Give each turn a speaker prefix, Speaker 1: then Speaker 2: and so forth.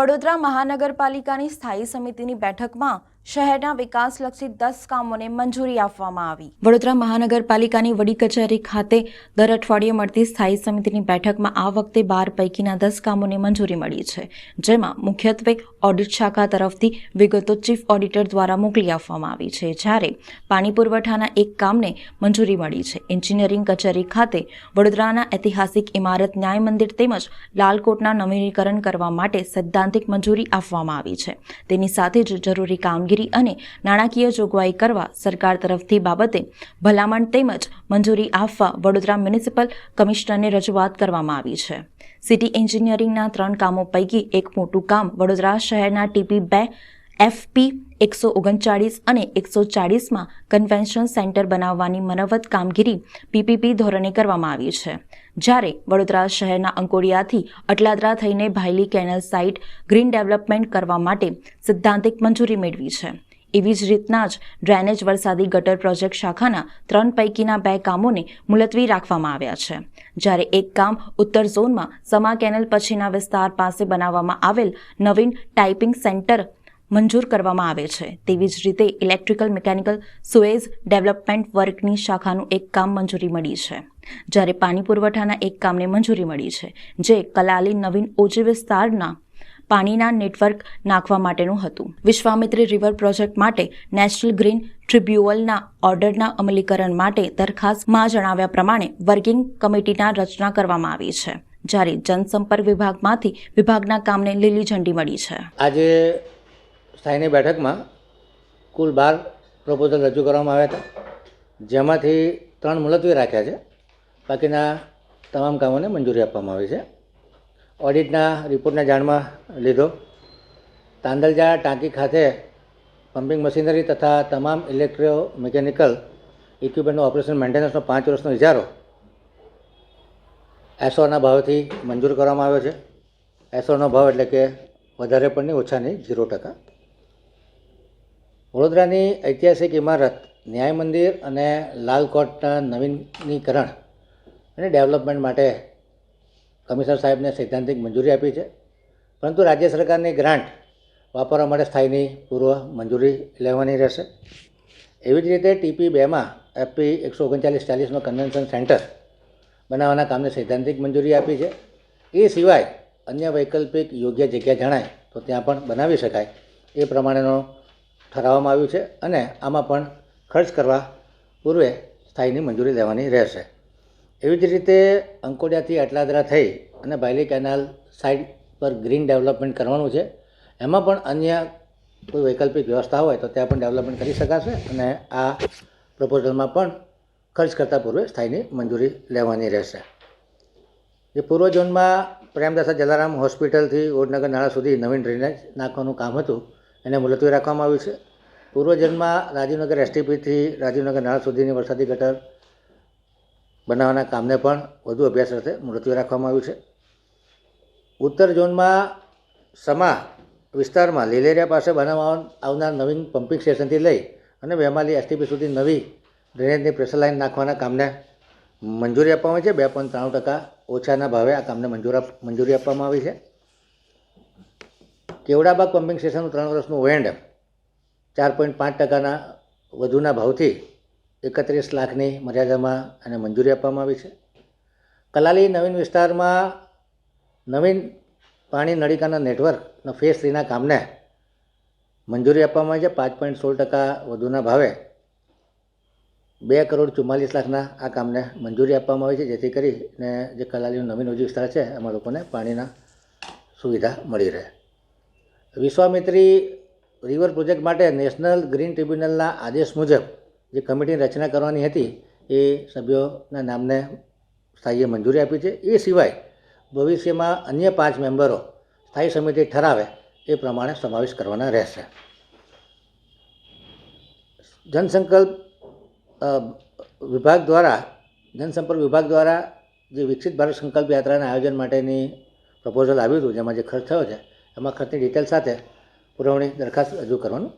Speaker 1: વડોદરા મહાનગરપાલિકાની સ્થાયી સમિતિની બેઠકમાં શહેરના વિકાસલક્ષી દસ કામોને મંજૂરી આપવામાં આવી. વડોદરા મહાનગરપાલિકાની વડી કચેરી ખાતે દર અઠવાડિયે મળતી સ્થાયી સમિતિની બેઠકમાં આ વખતે બાર પૈકીના દસ કામોને મંજૂરી મળી છે, જેમાં મુખ્યત્વે ઓડિટ શાખા તરફથી વિગતો ચીફ ઓડિટર દ્વારા મોકલી આપવામાં આવી છે, જ્યારે પાણી પુરવઠાના એક કામને મંજૂરી મળી છે. એન્જિનિયરિંગ કચેરી ખાતે વડોદરાના ઐતિહાસિક ઇમારત ન્યાય મંદિર તેમજ લાલકોટના નવીનીકરણ કરવા માટે સૈદ્ધાંતિક મંજૂરી આપવામાં આવી છે. તેની સાથે જ જરૂરી કામગીરી અને નાણાકીય જોગવાઈ કરવા સરકાર તરફથી બાબતે ભલામણ તેમજ મંજૂરી આપવા વડોદરા મ્યુનિસિપલ કમિશનરને રજૂઆત કરવામાં આવી છે. સિટી એન્જિનિયરિંગના ત્રણ કામો પૈકી એક મોટું કામ વડોદરા શહેરના ટીપી બે એફપી એકસો ઓગણચાળીસ અને એકસો ચાળીસમાં કન્વેન્શન સેન્ટર બનાવવાની મનવત કામગીરી પીપીપી ધોરણે કરવામાં આવી છે. જ્યારે વડોદરા શહેરના અંકોડિયાથી અટલાદરા થઈને Bhayli canal side green development કરવા માટે સિદ્ધાંતિક મંજૂરી મેળવી છે. એવી જ રીતના જ ડ્રેનેજ વરસાદી ગટર પ્રોજેક્ટ શાખાના ત્રણ પૈકીના બે કામોને મુલતવી રાખવામાં આવ્યા છે. જ્યારે એક કામ ઉત્તર ઝોનમાં સમા કેનલ પછીના વિસ્તાર પાસે બનાવવામાં આવેલ નવીન ટાઈપિંગ સેન્ટર મંજૂર કરવામાં આવે છે. તેવી જ રીતે ઇલેક્ટ્રિકલ મિકેનિકલ સુએઝ ડેવલપમેન્ટ વર્કની શાખાનું એક કામ મંજૂરી મળી છે. જ્યારે પાણી પુરવઠાના એક કામને મંજૂરી મળી છે, જે કલાલી નવીન ઓજી વિસ્તારના પાણીના નેટવર્ક નાખવા માટેનું હતું. વિશ્વામિત્રી રિવર પ્રોજેક્ટ માટે નેશનલ ગ્રીન ટ્રિબ્યુનલના ઓર્ડરના અમલીકરણ માટે દરખાસ્તમાં જણાવ્યા પ્રમાણે વર્કિંગ કમિટીના રચના કરવામાં આવી છે. જ્યારે જનસંપર્ક વિભાગમાંથી વિભાગના કામને લીલી ઝંડી મળી છે.
Speaker 2: આજે સ્થાયીની બેઠકમાં કુલ બાર પ્રપોઝલ રજૂ કરવામાં આવ્યા હતા. જેમાંથી ત્રણ મુલતવી રાખ્યા છે. બાકીના તમામ કામોને મંજૂરી આપવામાં આવી છે. ઓડિટના રિપોર્ટને જાણમાં લીધો. તાંદલજા ટાંકી ખાતે પમ્પિંગ મશીનરી તથા તમામ ઇલેક્ટ્રો મિકેનિકલ ઇક્વિપમેન્ટનું ઓપરેશન મેન્ટેનન્સનો પાંચ વર્ષનો ઇજારો એસોના ભાવથી મંજૂર કરવામાં આવ્યો છે. એસોનો ભાવ એટલે કે વધારે પણ નહીં ઓછા નહીં ઝીરો ટકા. વડોદરાની ઐતિહાસિક ઇમારત, ન્યાય મંદિર અને લાલ કોટના નવીનીકરણ અને ડેવલપમેન્ટ માટે કમિશનર સાહેબને સૈદ્ધાંતિક મંજૂરી આપી છે. પરંતુ રાજ્ય સરકારની ગ્રાન્ટ વાપરવા માટે સ્થાયીની પૂર્વ મંજૂરી લેવાની રહેશે. એવી જ રીતે ટીપી બેમાં એફપી એકસો ઓગણચાલીસ ચાલીસનો કન્વેન્શન સેન્ટર બનાવવાના કામને સૈદ્ધાંતિક મંજૂરી આપી છે. એ સિવાય અન્ય વૈકલ્પિક યોગ્ય જગ્યા જણાય તો ત્યાં પણ બનાવી શકાય એ પ્રમાણેનો ઠરાવવામાં આવ્યું છે અને આમાં પણ ખર્ચ કરવા પૂર્વે સ્થાયીની મંજૂરી લેવાની રહેશે. એવી જ રીતે અંકોડિયાથી અટલાદરા થઈ અને બાયલી કેનાલ સાઈડ પર ગ્રીન ડેવલપમેન્ટ કરવાનું છે. એમાં પણ અન્ય કોઈ વૈકલ્પિક વ્યવસ્થા હોય તો ત્યાં પણ ડેવલપમેન્ટ કરી શકાશે અને આ પ્રપોઝલમાં પણ ખર્ચ કરતાં પૂર્વે સ્થાયીની મંજૂરી લેવાની રહેશે. જે પૂર્વ ઝોનમાં પ્રેમદાસા જલારામ હોસ્પિટલથી ઓડનગર નાળા સુધી નવીન ડ્રેનેજ નાખવાનું કામ હતું એને મુલતવી રાખવામાં આવ્યું છે. પૂર્વજન્મમાં રાજીવનગર એસટીપીથી રાજીવનગર નાળા સુધીની વરસાદી ગટર બનાવવાના કામને પણ વધુ અભ્યાસ અર્થે મુલતવી રાખવામાં આવ્યું છે. ઉત્તર ઝોનમાં સમા વિસ્તારમાં લીલેરિયા પાસે બનાવવા આવનાર નવીન પમ્પિંગ સ્ટેશનથી લઈ અને વેમાલી એસટીપી સુધી નવી ડ્રેનેજની પ્રેશર લાઇન નાખવાના કામને મંજૂરી આપવામાં આવી છે. બે પોઈન્ટ ત્રાણું ટકા ઓછાના ભાવે આ કામને મંજૂર મંજૂરી આપવામાં આવી છે. કેવડાબાગ પમ્પિંગ સ્ટેશનનું ત્રણ વર્ષનું વેન્ડ ચાર પોઈન્ટ પાંચ ટકાના વધુના ભાવથી એકત્રીસ લાખની મર્યાદામાં એને મંજૂરી આપવામાં આવી છે. કલાલી નવીન વિસ્તારમાં નવીન પાણી નળિકાના નેટવર્કના ફેસ થ્રીના કામને મંજૂરી આપવામાં આવી છે. પાંચ પોઈન્ટ સોળ ટકા વધુના ભાવે બે કરોડ ચુમ્માલીસ લાખના આ કામને મંજૂરી આપવામાં આવી છે. જેથી કરીને જે કલાલીનું નવીન ઉદ્યોગ વિસ્તાર છે, એમાં લોકોને પાણીના સુવિધા મળી રહે. વિશ્વામિત્રી રિવર પ્રોજેક્ટ માટે નેશનલ ગ્રીન ટ્રિબ્યુનલના આદેશ મુજબ જે કમિટીની રચના કરવાની હતી, એ સભ્યોના નામને સ્થાયીએ મંજૂરી આપી છે. એ સિવાય ભવિષ્યમાં અન્ય પાંચ મેમ્બરો સ્થાયી સમિતિ ઠરાવે એ પ્રમાણે સમાવેશ કરવાના રહેશે. જનસંકલ્પ વિભાગ દ્વારા, જનસંપર્ક વિભાગ દ્વારા જે વિકસિત ભારત સંકલ્પ યાત્રાના આયોજન માટેની પ્રપોઝલ આવ્યું હતું, જેમાં જે ખર્ચ થયો છે એમાં ખર્ચની ડિટેલ સાથે પુરવણી દરખાસ્ત રજૂ કરવાનું